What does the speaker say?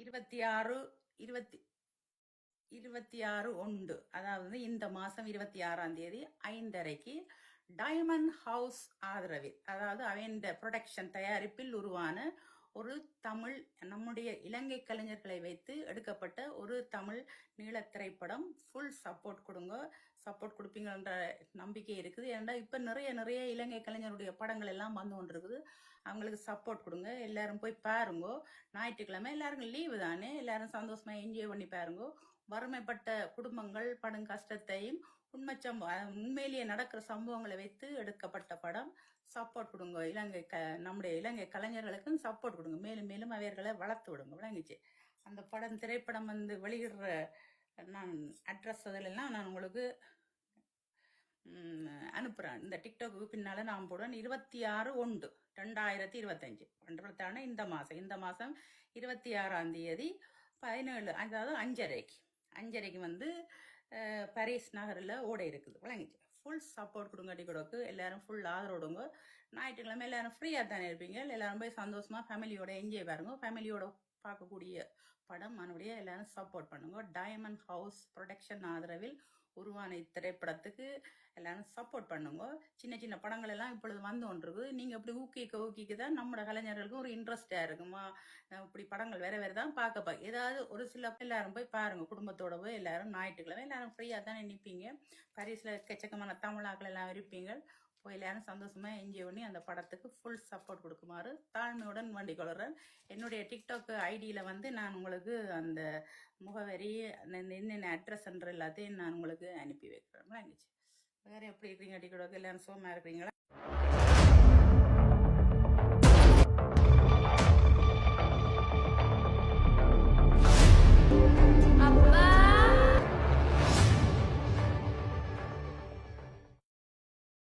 இருபத்தி ஆறு இருபத்தி இருபத்தி ஆறு ஒன்று அதாவது இந்த மாசம் இருபத்தி ஆறாம் தேதி ஐந்தரைக்கு டைமண்ட் ஹவுஸ் ஆதரவில் அதாவது அவன் ப்ரொடக்ஷன் தயாரிப்பில் உருவான ஒரு தமிழ் நம்முடைய இலங்கை கலைஞர்களை வைத்து எடுக்கப்பட்ட ஒரு தமிழ் நீள திரைப்படம். ஃபுல் சப்போர்ட் கொடுங்க. சப்போர்ட் கொடுப்பீங்கன்ற நம்பிக்கை இருக்குது. ஏன்னா இப்போ நிறைய நிறைய இலங்கை கலைஞருடைய படங்கள் எல்லாம் வந்து கொண்டிருக்குது. அவங்களுக்கு சப்போர்ட் கொடுங்க. எல்லாரும் போய் பாருங்கோ. ஞாயிற்றுக்கிழமை எல்லாருக்கும் லீவு தானே? எல்லாரும் சந்தோஷமா என்ஜாய் பண்ணி பாருங்க. வறுமைப்பட்ட குடும்பங்கள் படும் கஷ்டத்தையும் உண்மை சம்பவம் உண்மையிலேயே நடக்கிற சம்பவங்களை வைத்து எடுக்கப்பட்ட படம். சப்போர்ட் கொடுங்க. இலங்கை க நம்முடைய இலங்கை கலைஞர்களுக்கும் சப்போர்ட் கொடுங்க. மேலும் மேலும் அவர்களை வளர்த்து விடுங்க. விளங்குச்சு. அந்த படம் திரைப்படம் வந்து வெளியிடுற நான் அட்ரஸ் அதிலெல்லாம் நான் உங்களுக்கு ம், இந்த டிக்டாக்கு பின்னால நான் போடுவேன். இருபத்தி ஆறு ஒன்று ரெண்டாயிரத்தி இருபத்தஞ்சு. ரெண்டாயிரத்தான இந்த மாசம். இந்த மாசம் இருபத்தி ஆறாம் தேதி பதினேழு அதாவது அஞ்சரைக்கு. அஞ்சரைக்கு வந்து பரிஸ் பாரிஸ் நகரில் ஓட இருக்குது. விளங்கிச்சு. ஃபுல் சப்போர்ட் கொடுங்க கொடுக்கு. எல்லாரும் ஃபுல் ஆதரவு கொடுங்க. ஞாயிற்றுக்கிழமை எல்லாரும் ஃப்ரீயாக தானே இருப்பீங்க? எல்லாரும் போய் சந்தோஷமா ஃபேமிலியோட என்ஜாய் பாருங்க. ஃபேமிலியோட பார்க்கக்கூடிய படம் மறுபடியும் எல்லாரும் சப்போர்ட் பண்ணுங்க. டைமண்ட் ஹவுஸ் ப்ரொடக்ஷன் ஆதரவில் உருவான இத்திரைப்படத்துக்கு எல்லாரும் சப்போர்ட் பண்ணுங்க. சின்ன சின்ன படங்கள் எல்லாம் இப்பொழுது வந்து கொண்டிருக்கு நீங்க இப்படி ஊக்கிக்க ஊக்கிக்க தான் நம்மளோட கலைஞர்களுக்கும் ஒரு இன்ட்ரெஸ்டா இருக்குமா? இப்படி படங்கள் வேற வேற தான் பார்க்க பா ஏதாவது ஒரு சில எல்லாரும் போய் பாருங்க. குடும்பத்தோட போய் எல்லாரும் ஞாயிற்றுக்கிழமை எல்லாரும் ஃப்ரீயா தானே நிற்பீங்க பாரிஸ்ல எக்கச்சக்கமான தமிழாக்கள் எல்லாம் இருப்பீங்க. போய் எல்லாரும் சந்தோஷமா என்ஜாய் பண்ணி அந்த படத்துக்கு ஃபுல் சப்போர்ட் கொடுக்குமாறு தாழ்மையுடன் வண்டி கொள்கிறேன். என்னுடைய டிக்டாக் ஐடியில் வந்து நான் உங்களுக்கு அந்த முகவரி அந்த என்னென்ன அட்ரஸ் எல்லாத்தையும் நான் உங்களுக்கு அனுப்பி வைக்கிறேன். வேறு எப்படி இருக்கீங்க டிக்டாக் எல்லாரும் சோமா இருக்கிறீங்களா